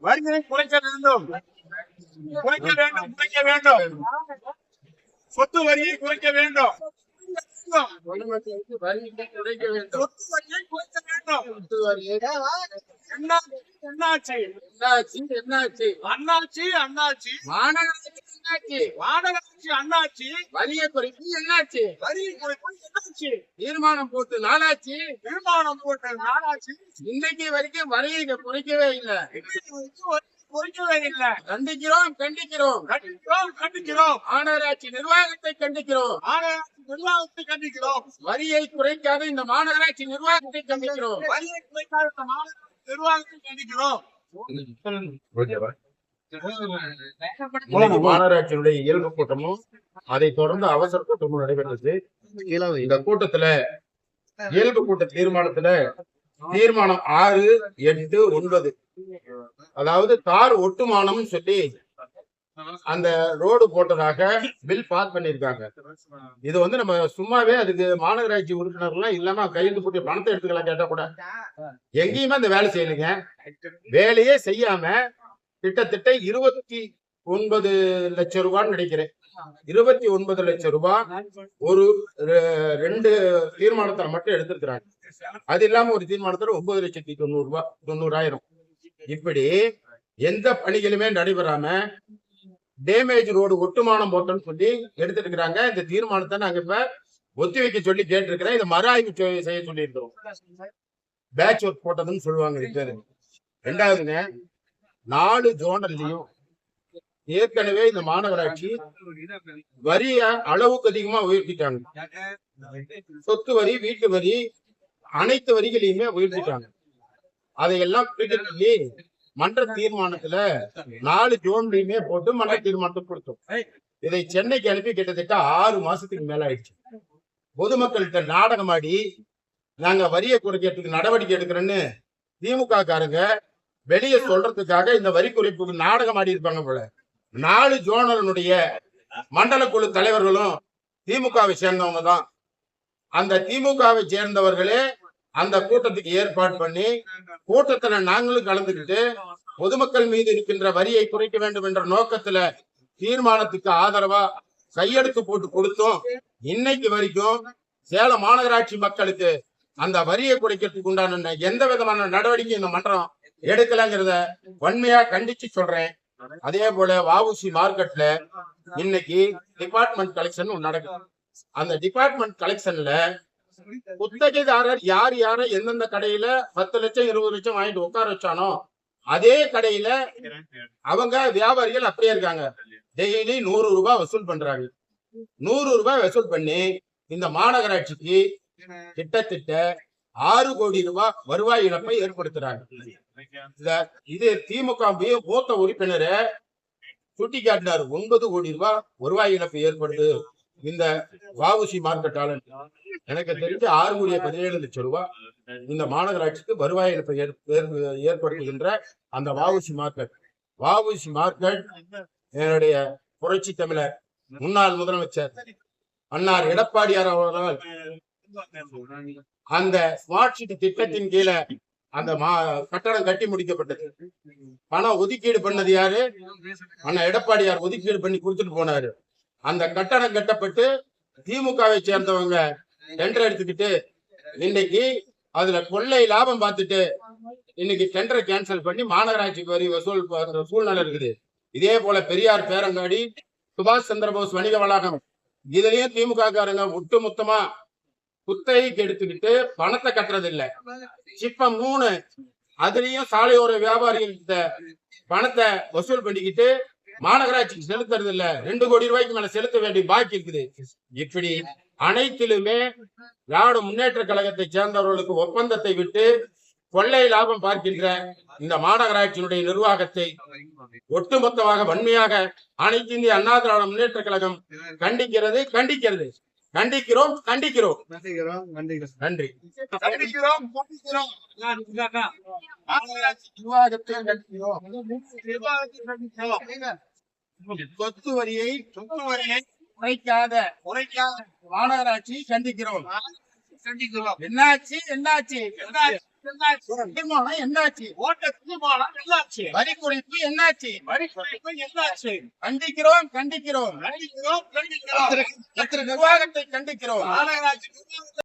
வரியை குறைக்க வேண்டும். குறைக்க வேண்டும் குறைக்க வேண்டும். சொத்து வரியை குறைக்க வேண்டும். சொத்து வரியை குறைக்க வேண்டும். என்னாச்சு? என்னாச்சு? என்னாச்சு? அண்ணாச்சி அண்ணாச்சி. மாநகராட்சி என்னாச்சு அண்ணாச்சி. வரியை குறைப்பு என்னாச்சு? வரியை குறைப்பு என்னாச்சு? தீர்மானம் போட்டு நாளாச்சு? தீர்மானம் போட்ட நாளாச்சு. இன்னைக்கு வரைக்கும் வரியை குறைக்கவே இல்லை. குறைக்கவே இல்லை. கண்டிக்கிறோம் கண்டிக்கிறோம். கண்டிக்கிறோம் கண்டிக்கிறோம். மாநகராட்சி நிர்வாகத்தை கண்டிக்கிறோம். மாநகராட்சி நிர்வாகத்தை கண்டிக்கிறோம். வரியை குறைக்காத இந்த மாநகராட்சி நிர்வாகத்தை கண்டிக்கிறோம். வரியை குறைக்காத இந்த மாநகராட்சி நிர்வாகத்தை கண்டிக்கிறோம். மாநகராட்சியினுடைய இயல்பு கூட்டமும் அதை தொடர்ந்து அவசர கூட்டமும் நடைபெற்றது. இந்த கூட்டத்துல இயல்பு கூட்ட தீர்மானத்துல தீர்மானம் ஆறு எட்டு ஒன்பது. அதாவது தார் ஒட்டுமானம்னு சொல்லி அந்த ரோடு போட்டதாக பில் பாஸ் பண்ணிருக்காங்க இது வந்து நம்ம சும்மாவே அதுக்கு மாநகராட்சி உறுப்பினர்லாம் இல்லாம கையெழுத்து போட்டு பணத்தை எடுத்துக்கலாம் கேட்டா கூட. எங்கேயுமே அந்த வேலை செய்யலைங்க. வேலையே செய்யாம கிட்டத்தட்ட இருபத்தி ஒன்பது லட்சம் ரூபான்னு நினைக்கிறேன். இருபத்தி ஒன்பது லட்சம் ரூபாய் ஒரு ரெ- ரெண்டு தீர்மானத்தை மட்டும் எடுத்திருக்கிறாங்க. அது இல்லாம ஒரு தீர்மானத்துல ஒன்பது லட்சத்தி தொண்ணூறு ரூபாய் தொண்ணூறாயிரம். இப்படி எந்த பணிகளுமே நடைபெறாம டேமேஜ் ரோடு ஒட்டுமானம் போட்டோம்னு சொல்லி எடுத்துருக்கிறாங்க. இந்த தீர்மானத்தை நாங்க இப்ப ஒத்தி வைக்க சொல்லி கேட்டிருக்கிறேன். இதை மறு ஆய்வு செய்ய சொல்லியிருக்கிறோம். பேட்ச் ஒர்க் போட்டதுன்னு சொல்லுவாங்க ரெண்டாவதுங்க நாலு ஜோனல்லையும் ஏற்கனவே இந்த மாநகராட்சி வரிய அளவுக்கு அதிகமா உயர்த்திட்டாங்க. சொத்து வரி வீட்டு வரி அனைத்து வரிகளையுமே உயர்த்திட்டாங்க. அதையெல்லாம் பிரிக்க சொல்லி மன்ற தீர்மானத்துல நாலு ஜோன்லையுமே போட்டு மன்ற தீர்மானத்தை கொடுத்தோம். இதை சென்னைக்கு அனுப்பி கிட்டத்தட்ட ஆறு மாசத்துக்கு மேல ஆயிடுச்சு. பொதுமக்கள்கிட்ட நாடகமாடி நாங்க வரியை குறைக்கிறதுக்கு நடவடிக்கை எடுக்கிறோன்னு திமுக காரங்க வெளியே சொல்றதுக்காக இந்த வரி குறைப்புக்கு நாடகம் ஆடி இருப்பாங்க போல. நாலு ஜோனலனுடைய மண்டல குழு தலைவர்களும் திமுகவை சேர்ந்தவங்க தான். அந்த திமுகவை சேர்ந்தவர்களே அந்த கூட்டத்துக்கு ஏற்பாடு பண்ணி கூட்டத்துல நாங்களும் கலந்துக்கிட்டு பொதுமக்கள் மீது இருக்கின்ற வரியை குறைக்க வேண்டும் என்ற நோக்கத்துல தீர்மானத்துக்கு ஆதரவா கையெழுத்து போட்டு கொடுத்தோம். இன்னைக்கு வரைக்கும் சேலம் மாநகராட்சி மக்களுக்கு அந்த வரியை குறைக்கிறதுக்கு உண்டான எந்த விதமான நடவடிக்கை இந்த மன்றம் எடுக்கலங்கிறத வன்மையா கண்டிச்சு சொல்றேன். அதே போல வாவுசி மார்க்கெட்ல இன்னைக்கு டிபார்ட்மெண்ட் கலெக்ஷன் ஒண்ணு நடக்குது. அந்த டிபார்ட்மெண்ட் கலெக்ஷன்ல குத்தகைதாரர் யார் யார எந்தெந்த கடையில பத்து லட்சம் இருபது லட்சம் வாங்கிட்டு உட்கார வச்சானோ அதே கடையில அவங்க வியாபாரிகள் அப்படியே இருக்காங்க. டெய்லி நூறு ரூபாய் வசூல் பண்றாங்க. நூறு ரூபாய் வசூல் பண்ணி இந்த மாநகராட்சிக்கு கிட்டத்தட்ட ஆறு கோடி ரூபாய் வருவாய் இழப்பை ஏற்படுத்துறாங்க. இது திமுக மூத்த உறுப்பினரை சுட்டி காட்டினார் ஒன்பது கோடி ரூபாய் வருவாய் இழப்பு ஏற்படுது. இந்த வாவுசி மார்க்கெட்டால எனக்கு தெரிஞ்சு ஆறு கோடியே பதினேழு லட்சம் ரூபாய் இந்த மாநகராட்சிக்கு வருவாய் இழப்பை ஏற்படுத்துகின்ற அந்த வாவுசி மார்க்கெட். வாவுசி மார்க்கெட் என்னுடைய புரட்சி தமிழர் முன்னாள் முதலமைச்சர் அன்னார் எடப்பாடியார் அவர்களால் அந்த ஸ்மார்ட் சிட்டி திட்டத்தின் கீழே அந்த மா கட்டடம் கட்டி முடிக்கப்பட்டது. பணம் ஒதுக்கீடு பண்ணது யாரு? அண்ணா எடப்பாடியார் ஒதுக்கீடு பண்ணி கொடுத்துட்டு போனாரு. அந்த கட்டடம் கட்டப்பட்டு திமுகவை சேர்ந்தவங்க டெண்டர் எடுத்துக்கிட்டு இன்னைக்கு அதுல கொள்ளை லாபம் பார்த்துட்டு இன்னைக்கு டெண்டரை கேன்சல் பண்ணி மாநகராட்சிக்கு வரி வசூல் சூழ்நிலை இருக்குது. இதே போல பெரியார் பேரங்காடி சுபாஷ் சந்திரபோஸ் வணிக வளாகம். இதுலயும் திமுக காரங்க ஒட்டு மொத்தமா குத்தகைக்கு எடுத்துக்கிட்டு பணத்தை கட்டுறது இல்ல சிப்பம் மூணு அதுலயும் சாலையோர வியாபாரிகள்கிட்ட பணத்தை வசூல் பண்ணிக்கிட்டு மாநகராட்சிக்கு செலுத்துறது இல்ல ரெண்டு கோடி ரூபாய்க்கு மேல செலுத்த வேண்டிய பாக்கி இருக்குது. இப்படி அனைத்திலுமே திராவிட முன்னேற்ற கழகத்தை சேர்ந்தவர்களுக்கு ஒப்பந்தத்தை விட்டு கொள்ளை லாபம் பார்க்கின்ற இந்த மாநகராட்சியினுடைய நிர்வாகத்தை ஒட்டுமொத்தமாக வன்மையாக அனைத்து இந்திய அண்ணா திராவிட முன்னேற்ற கழகம் கண்டிக்கிறது கண்டிக்கிறது. கண்டிக்கிறோம் கண்டிக்கிறோம். நன்றி. சொத்து வரியை சொத்து வரியை குறைக்காத குறைக்காத மாநகராட்சி கண்டிக்கிறோம். கண்டிக்கிறோம். என்னாச்சு என்னாச்சு? என்னாச்சு? என்னாச்சு? ஓட்ட தீர்மானம் என்னாச்சு? வரி குறைப்பு என்னாச்சு? வரி குறைப்பு என்னாச்சு? கண்டிக்கிறோம் கண்டிக்கிறோம். கண்டிக்கிறோம் கண்டிக்கிறோம். நிர்வாகத்தை கண்டிக்கிறோம். மாநகராட்சி